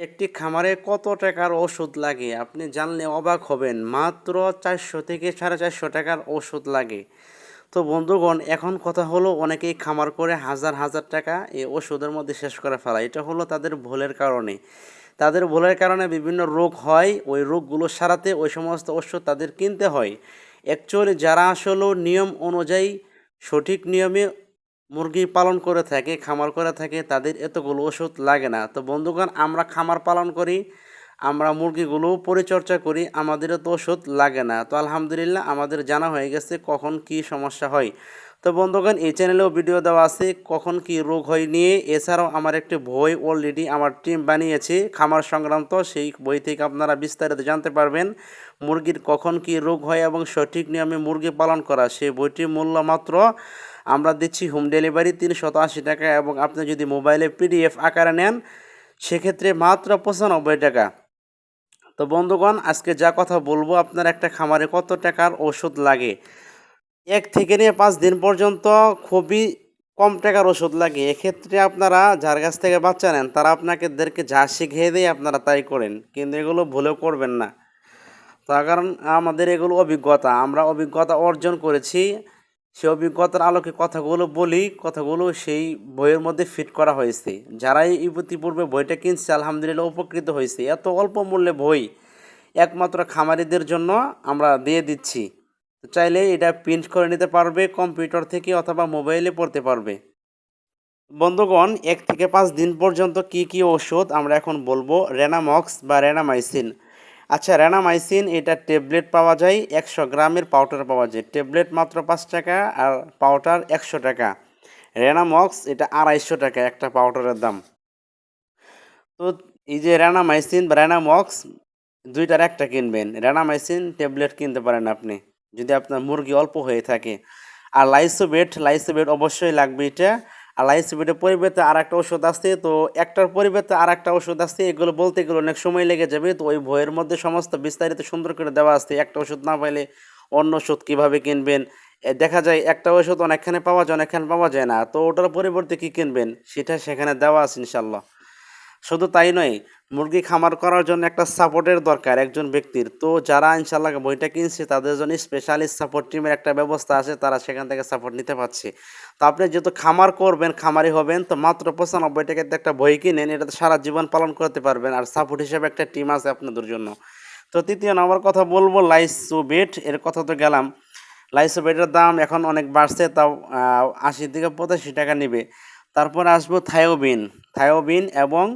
একটি খামারে কত টাকার ওষুধ লাগে? আপনি জানলে অবাক হবেন। মাত্র চারশো থেকে সাড়ে চারশো টাকার ওষুধ লাগে। তো বন্ধুগণ, এখন কথা হলো অনেকেই খামার করে হাজার হাজার টাকা এই ওষুধের মধ্যে শেষ করে ফেলা। এটা হলো তাদের ভুলের কারণে। তাদের ভুলের কারণে বিভিন্ন রোগ হয়। ওই রোগগুলো সারাতে ওই সমস্ত ওষুধ তাদের কিনতে হয়। অ্যাকচুয়ালি যারা আসলে নিয়ম অনুযায়ী সঠিক নিয়মে মুরগি পালন করে থাকে, খামার করে থাকে, তাদের এতগুলো ওষুধ লাগে না। তো বন্ধুগণ, আমরা খামার পালন করি, আমরা মুরগিগুলো পরিচর্যা করি, আমাদেরও তো ওষুধ লাগে না। তো আলহামদুলিল্লাহ, আমাদের জানা হয়ে গেছে কখন কি সমস্যা হয়। তো বন্ধুগণ, এই চ্যানেলেও ভিডিও দেওয়া আছে কখন কি রোগ হয় নিয়ে। এছাড়াও আমার একটি বই অলরেডি আমার টিম বানিয়েছে, খামার সংক্রান্ত। সেই বই থেকে আপনারা বিস্তারিত জানতে পারবেন, মুরগির কখন কি রোগ হয় এবং সঠিক নিয়মে মুরগি পালন করা। সেই বইটির মূল্য মাত্র আমরা দিচ্ছি হোম ডেলিভারি তিনশত আশি টাকা এবং আপনি যদি মোবাইলে পিডিএফ আকারে নেন, সেক্ষেত্রে মাত্র পঁচানব্বই টাকা। তো বন্ধুগণ, আজকে যা কথা বলব, আপনার একটা খামারে কত টাকার ওষুধ লাগে? এক থেকে নিয়ে পাঁচ দিন পর্যন্ত খুবই কম টাকার ওষুধ লাগে। এক্ষেত্রে আপনারা যার কাছ থেকে বাচ্চা নেন, তারা আপনাকেদেরকে যা শিখিয়ে দেয়, আপনারা তাই করেন। কিন্তু এগুলো ভুলেও করবেন না। তার কারণ আমাদের এগুলো অভিজ্ঞতা। আমরা অভিজ্ঞতা অর্জন করেছি। সেই অভিজ্ঞতার আলোকে কথাগুলো বলি, কথাগুলো সেই বইয়ের মধ্যে ফিট করা হয়েছে। যারাই ইতিপূর্বে বইটা কিনছে, আলহামদুলিল্লাহ উপকৃত হয়েছে। এত অল্প মূল্যে বই একমাত্র খামারিদের জন্য আমরা দিয়ে দিচ্ছি। চাইলে এটা প্রিন্ট করে নিতে পারবে কম্পিউটার থেকে অথবা মোবাইলে পড়তে পারবে। বন্ধুগণ, এক থেকে পাঁচ দিন পর্যন্ত কি কি ওষুধ আমরা এখন বলব? রেনামক্স বা রেনামাইসিন আচ্ছা রেনামাইসিন এটা ট্যাবলেট পাওয়া যায়, একশো গ্রামের পাউডার পাওয়া যায়। ট্যাবলেট মাত্র পাঁচ টাকা আর পাউডার একশো টাকা। রেনামক্স এটা আড়াইশো টাকা একটা পাউডারের দাম। তো এই যে রেনামাইসিন বা রেনামক্স দুইটার একটা কিনবেন। রেনামাইসিন ট্যাবলেট কিনতে পারেন আপনি, যদি আপনার মুরগি অল্প হয়ে থাকে। আর লাইসোবেট লাইসোবেট অবশ্যই লাগবে এটা। আর লাইসোবেটের পরিবর্তে আর একটা ওষুধ আসছে তো একটার পরিবর্তে আর একটা ওষুধ আসছে এগুলো বলতে গেলে অনেক সময় লেগে যাবে। তো ওই বইয়ের মধ্যে সমস্ত বিস্তারিত সুন্দর করে দেওয়া আসছে একটা ওষুধ না পাইলে অন্য ওষুধ কীভাবে কিনবেন? দেখা যায় একটা ওষুধ অনেকখানে পাওয়া যায়, অনেকখানে পাওয়া যায় না, তো ওটার পরিবর্তে কী কিনবেন? সেটা সেখানে দেওয়া আছে ইনশাল্লাহ শুধু তাই নয়, মুরগি খামার করার জন্য একটা সাপোর্টের দরকার একজন ব্যক্তির। তো যারা ইনশাল্লাহ বইটা কিনছে, তাদের জন্য স্পেশালিস্ট সাপোর্ট টিমের একটা ব্যবস্থা আছে, তারা সেখান থেকে সাপোর্ট নিতে পারছে। তো আপনি যেহেতু খামার করবেন, খামারি হবেন, তো মাত্র পঁচানব্বই টাকাতে একটা বই কিনেন, এটা সারা জীবন পালন করতে পারবেন আর সাপোর্ট হিসেবে একটা টিম আছে আপনাদের জন্য। তো তৃতীয় নম্বর কথা বলব, লাইসোবেট, এর কথা তো গেলাম। লাইসোবেটের দাম এখন অনেক বাড়ছে, তাও আশি থেকে পঁচাশি টাকা নেবে। তারপর আসব থায়োবিন থায়োবিন এবং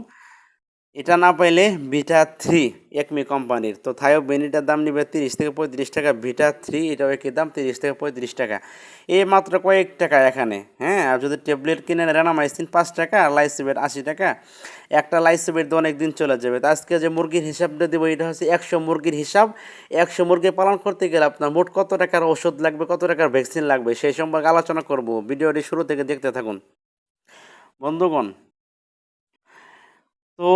এটা না পাইলে ভিটা থ্রি একমি কোম্পানির। তো থায়োবিন এটার দাম নিবে তিরিশ থেকে পঁয়ত্রিশ টাকা ভিটা থ্রি, এটাও একই দাম, তিরিশ থেকে পঁয়ত্রিশ টাকা। এই মাত্র কয়েক টাকা এখানে হ্যাঁ? আর যদি ট্যাবলেট কিনে রেনামাইসিন পাঁচ টাকা লাইসিবেট আশি টাকা। একটা লাইসিবেট দিয়ে অনেক দিন চলে যাবে। তো আজকে যে মুরগির হিসাবটা দেবো, এটা হচ্ছে একশো মুরগির হিসাব। একশো মুরগি পালন করতে গেলে আপনার মোট কত টাকার ওষুধ লাগবে, কত টাকার ভ্যাকসিন লাগবে, সেই সম্পর্কে আলোচনা করব। ভিডিওটি শুরু থেকে দেখতে থাকুন। বন্ধুগণ তো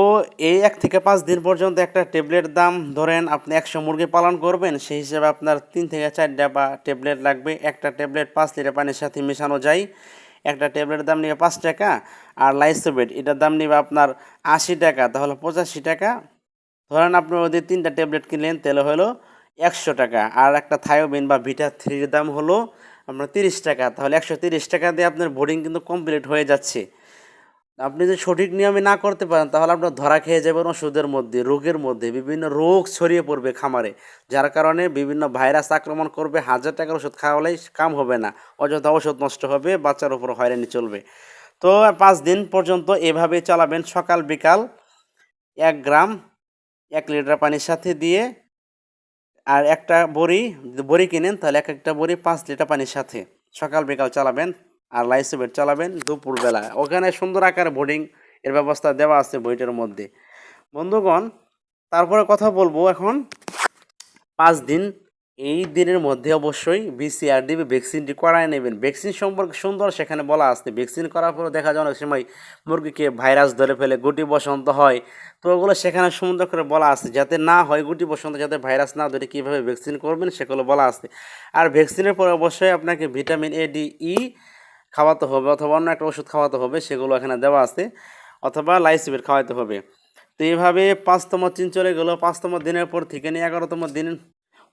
এই এক থেকে পাঁচ দিন পর্যন্ত একটা ট্যাবলেট দাম ধরেন আপনি একশো মুরগি পালন করবেন, সেই হিসেবে আপনার তিন থেকে চারটা বা ট্যাবলেট লাগবে। একটা ট্যাবলেট পাঁচ লিটার পানির সাথে মেশানো যায়, একটা ট্যাবলেটের দাম নেবে পাঁচ টাকা আর লাইসোবেট, এটার দাম নেবে আপনার আশি টাকা, তাহলে পঁচাশি টাকা। ধরেন আপনি ওদের তিনটা ট্যাবলেট কিনলেন, তাহলে হলো একশো টাকা আর একটা থায়োবিন বা ভিটা থ্রির দাম হলো আপনার তিরিশ টাকা, তাহলে একশো তিরিশ টাকা দিয়ে আপনার বোর্ডিং কিন্তু কমপ্লিট হয়ে যাচ্ছে। আপনি যদি সঠিক নিয়মে না করতে পারেন, তাহলে আপনার ধরা খেয়ে যাবেন ওষুধের মধ্যে, রোগের মধ্যে, বিভিন্ন রোগ ছড়িয়ে পড়বে খামারে, যার কারণে বিভিন্ন ভাইরাস আক্রমণ করবে। হাজার টাকার ওষুধ খাওয়ালেই কাম হবে না, অযথা ওষুধ নষ্ট হবে, বাচ্চার উপর হয়রানি চলবে। তো পাঁচ দিন পর্যন্ত এভাবে চালাবেন। সকাল, বিকাল এক গ্রাম, এক লিটার পানির সাথে দিয়ে আর একটা বড়ি বড়ি কিনেন, তাহলে এক একটা বড়ি পাঁচ লিটার পানির সাথে। সকাল, বিকাল চালাবেন। আর লাইসোবেট চালাবেন দুপুরবেলা। ওখানে সুন্দর আকারে বোর্ডিং এর ব্যবস্থা দেওয়া আছে বইটার মধ্যে। বন্ধুগণ, তারপরে কথা বলব এখন পাঁচ দিন। এই দিনের মধ্যে অবশ্যই বিসিআর দিবে ভ্যাকসিনটি করায় নেবেন। ভ্যাকসিন সম্পর্কে সুন্দর সেখানে বলা আছে। ভ্যাকসিন করার পরে দেখা যায় অনেক সময় মুরগিকে ভাইরাস ধরে ফেলে, গুটি বসন্ত হয়। তো ওগুলো সেখানে সুন্দর করে বলা আছে। যাতে না হয় গুটি বসন্ত, যাতে ভাইরাস না ধরে কীভাবে ভ্যাকসিন করবেন সেগুলো বলা আছে। আর ভ্যাকসিনের পরে অবশ্যই আপনাকে ভিটামিন এ ডি ই খাওয়াতে হবে অথবা অন্য একটা ওষুধ খাওয়াতে হবে, সেগুলো এখানে দেওয়া আছে, অথবা লাইসিবেট খাওয়াতে হবে। তো এইভাবে পাঁচতম দিন চলে গেলো, পাঁচতম দিনের পর থেকে নিয়ে এগারোতম দিন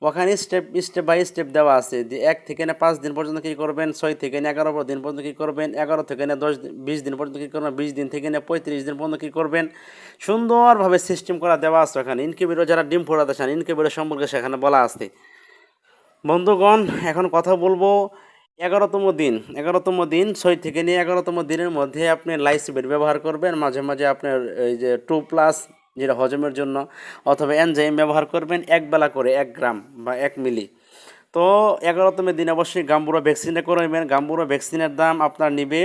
ওখানে স্টেপ স্টেপ বাই স্টেপ দেওয়া আছে। যে এক থেকে না পাঁচ দিন পর্যন্ত কী করবেন, ছয় থেকে না এগারো দিন পর্যন্ত কী করবেন, এগারো থেকে না দশ দিন, বিশ দিন পর্যন্ত কী করবেন, বিশ দিন থেকে না পঁয়ত্রিশ দিন পর্যন্ত কী করবেন, সুন্দরভাবে সিস্টেম করা দেওয়া আছে ওখানে। ইনকিউবেটর যারা ডিম ফোড়াতে চান, ইনকিউবেটর সম্পর্কে সেখানে বলা আছে। বন্ধুগণ, এখন কথা বলব এগারোতম দিন এগারোতম দিন ছয় থেকে নিয়ে এগারোতম দিনের মধ্যে আপনি লাইসিবেট ব্যবহার করবেন, মাঝে মাঝে আপনার এই যে টু প্লাস যেটা হজমের জন্য অথবা এনজাইম ব্যবহার করবেন, এক বেলা করে এক গ্রাম বা এক মিলি। তো এগারোতমের দিন অবশ্যই গাম্বুরো ভ্যাকসিনটা করবেন। গাম্বুরো ভ্যাকসিনের দাম আপনার নিবে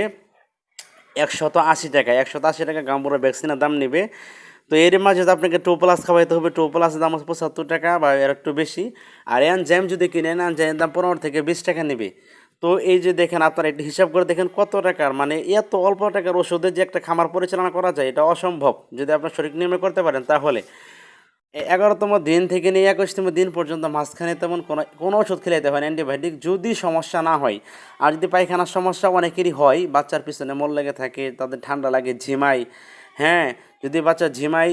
একশত আশি টাকা, একশত আশি টাকা গাম্বুরো ভ্যাকসিনের দাম নেবে। তো এর মাঝে আপনাকে টু প্লাস খাওয়াইতে হবে টু প্লাসের দাম হচ্ছে পঁচাত্তর টাকা বা এর একটু বেশি। আর এনজাইম যদি কিনেন এনজাইমের দাম পনেরো থেকে বিশ টাকা নেবে। তো এই যে দেখেন আপনারা একটু হিসাব করে দেখেন কত টাকার মানে এত অল্প টাকার ওষুধে যে একটা খামার পরিচালনা করা যায়, এটা অসম্ভব। যদি আপনার শরীর নিয়মে করতে পারেন তাহলে। এগারোতম দিন থেকে নিয়ে একুশতম দিন পর্যন্ত মাঝখানে তেমন কোনো কোনো ওষুধ খেলাইতে হয় অ্যান্টিবায়োটিক যদি সমস্যা না হয়, আর যদি পায়খানার সমস্যা অনেকেরই হয়, বাচ্চার পিছনে মল লেগে থাকে, তাদের ঠান্ডা লাগে, ঝিমাই হ্যাঁ যদি বাচ্চা ঝিমাই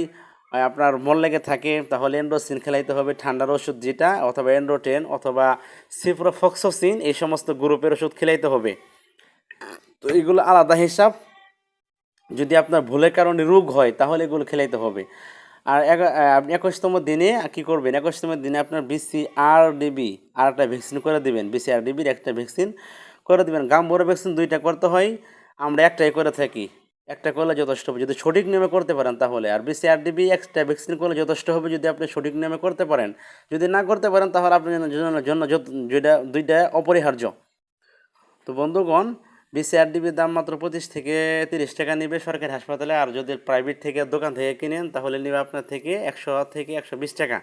আপনার মন লেগে থাকে, তাহলে এন্ড্রোসিন খেলাইতে হবে ঠান্ডার ওষুধ যেটা, অথবা এন্ড্রোটেন অথবা সিপ্রোফক্সোসিন, এই সমস্ত গ্রুপের ওষুধ খেলাইতে হবে। তো এগুলো আলাদা হিসাব। যদি আপনার ভুলের কারণে রোগ হয়, তাহলে এগুলো খেলাইতে হবে। আর আপনি একুশতম দিনে কী করবেন? একুশতম দিনে আপনার বিসি আর ডিবি আর একটা ভ্যাকসিন করে দিবেন। বিসি আর ডিবির একটা ভ্যাকসিন করে দিবেন। গাম্বুরা ভ্যাকসিন দুইটা করতে হয়, আমরা একটাই করে থাকি। একটা করলে যথেষ্ট হবে। যদি সঠিক নিয়মে করতে পারেন তাহলে। আর বিসি আর ডিবি একটা ভ্যাকসিন করলে যথেষ্ট হবে যদি আপনি সঠিক নিয়মে করতে পারেন। যদি না করতে পারেন তাহলে আপনার জন্য- যেটা দুইটা অপরিহার্য। তো বন্ধুগণ বিসিআরডিবির দাম মাত্র পঁচিশ থেকে তিরিশ টাকা নেবে সরকারি হাসপাতালে। আর যদি প্রাইভেট থেকে দোকান থেকে কিনেন, তাহলে নেবে আপনার থেকে একশো থেকে একশো বিশ টাকা।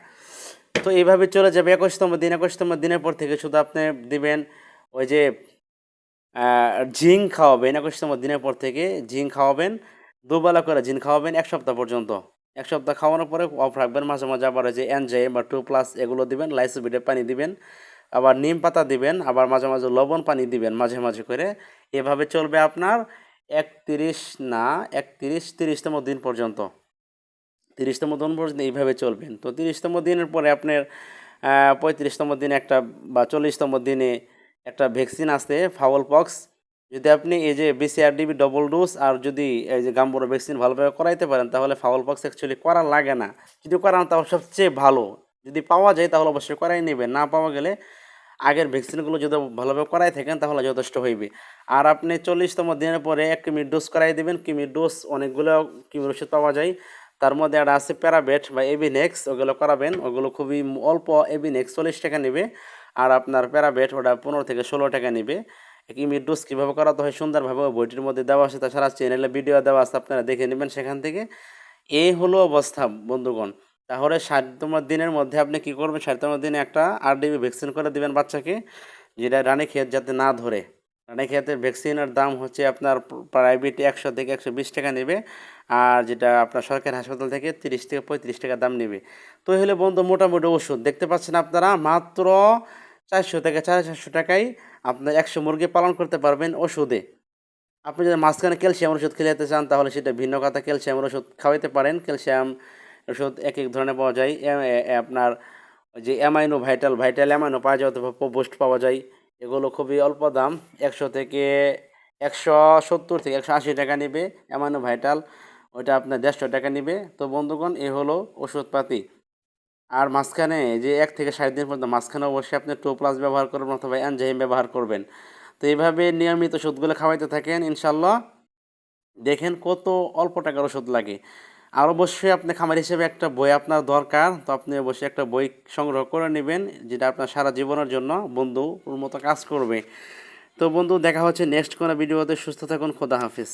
তো এইভাবে চলে যাবে। একুশতম দিন। একুশতম দিনের পর থেকে শুধু আপনি দিবেন ওই যে জিঙ্ক খাওয়াবেন একুশতম দিনের পর থেকে জিঙ্ক খাওয়াবেন, দুবেলা করে জিঙ্ক খাওয়াবেন এক সপ্তাহ পর্যন্ত। এক সপ্তাহ খাওয়ানোর পরে অফ রাখবেন, মাঝে মাঝে আবার যে এনজাইম বা টু প্লাস এগুলো দিবেন লাইসোবিটের পানি দিবেন, আবার নিম পাতা দিবেন, আবার মাঝে মাঝে লবণ পানি দিবেন মাঝে মাঝে করে। এভাবে চলবে আপনার একত্রিশ না, একত্রিশ তিরিশতম দিন পর্যন্ত। তিরিশতম দিন পর্যন্ত এইভাবে চলবেন। তো তিরিশতম দিনের পরে আপনার পঁয়ত্রিশতম দিনে একটা বা চল্লিশতম দিনে একটা ভ্যাকসিন আসে ফাউল পক্স যদি আপনি এই যে বিসিআরডিবি ডবল ডোজ আর যদি এই যে গাম্বুরো ভ্যাকসিন ভালোভাবে করাইতে পারেন, তাহলে ফাউল পক্স অ্যাকচুয়ালি করা লাগে না। যদি করান তাহলে সবচেয়ে ভালো। যদি পাওয়া যায়, তাহলে অবশ্যই করাই নেবেন। না পাওয়া গেলে আগের ভ্যাকসিনগুলো যদি ভালোভাবে করাই থাকেন, তাহলে যথেষ্ট হইবে। আর আপনি চল্লিশতম দিনের পরে এক কিমির ডোজ করাই দেবেন। কিমির ডোজ অনেকগুলো কিমির ওষুধ পাওয়া যায়। তার মধ্যে একটা আছে প্যারাবেট বা এবিনেক্স ওগুলো করাবেন। ওগুলো খুবই অল্প এবিনেক্স চল্লিশ টাকা নেবে। আর আপনার প্যারাবেট ওটা পনেরো থেকে ষোলো টাকা নেবে। কিমির ডোজ কীভাবে করাতে হয় সুন্দরভাবে বইটির মধ্যে দেওয়া আছে, তাছাড়া চ্যানেলে ভিডিও দেওয়া আছে, আপনারা দেখে নেবেন সেখান থেকে। এই হলো অবস্থা, বন্ধুগণ। তাহলে ষাটতম দিনের মধ্যে আপনি কি করবেন? ষাটতম দিনে একটা আরডিবি ভ্যাকসিন করে দিবেন বাচ্চাকে, যেটা রানী খেত যাতে না ধরে। রানী খেতের ভ্যাকসিনের দাম হচ্ছে আপনার প্রাইভেট একশো থেকে একশো বিশ টাকা নেবে, আর যেটা আপনার সরকারি হাসপাতাল থেকে তিরিশ থেকে পঁয়ত্রিশ টাকা দাম নেবে। তো হলে বন্ধু মোটামুটি ওষুধ, দেখতে পাচ্ছেন আপনারা মাত্র চারশো থেকে সাড়ে চারশো টাকায় আপনার একশো মুরগি পালন করতে পারবেন ওষুধে। আপনি যদি মাঝখানে ক্যালসিয়াম ওষুধ খেলাতে চান, তাহলে সেটা ভিন্ন কথা। ক্যালসিয়াম ওষুধ খাওয়াইতে পারেন। ক্যালসিয়াম ওষুধ এক এক ধরনের পাওয়া যায়। আপনার যে অ্যামাইনো ভাইটাল ভাইটাল অ্যামাইনো পাওয়া যায় অথবা বুস্ট পাওয়া যায়। এগুলো খুবই অল্প দাম। একশো থেকে একশো সত্তর থেকে একশো আশি টাকা নেবে অ্যামাইনো ভাইটাল। ওইটা আপনার দেড়শো টাকা নেবে। তো বন্ধুগণ, এ হলো ওষুধপাতি। আর মাঝখানে যে এক থেকে ষাট দিন পর্যন্ত, মাঝখানে অবশ্যই আপনি টু প্লাস ব্যবহার করবেন অথবা এনজাইম ব্যবহার করবেন। তো এইভাবে নিয়মিত ওষুধগুলো খাওয়াইতে থাকেন ইনশাল্লাহ দেখেন কত অল্প টাকার ওষুধ লাগে। আর অবশ্যই আপনি খামার হিসেবে একটা বই আপনার দরকার, তো আপনি অবশ্যই একটা বই সংগ্রহ করে নেবেন, যেটা আপনার সারা জীবনের জন্য বন্ধু ওর মতো কাজ করবে। তো বন্ধু, দেখা হচ্ছে নেক্সট কোনো ভিডিওতে। সুস্থ থাকুন, খোদা হাফিজ।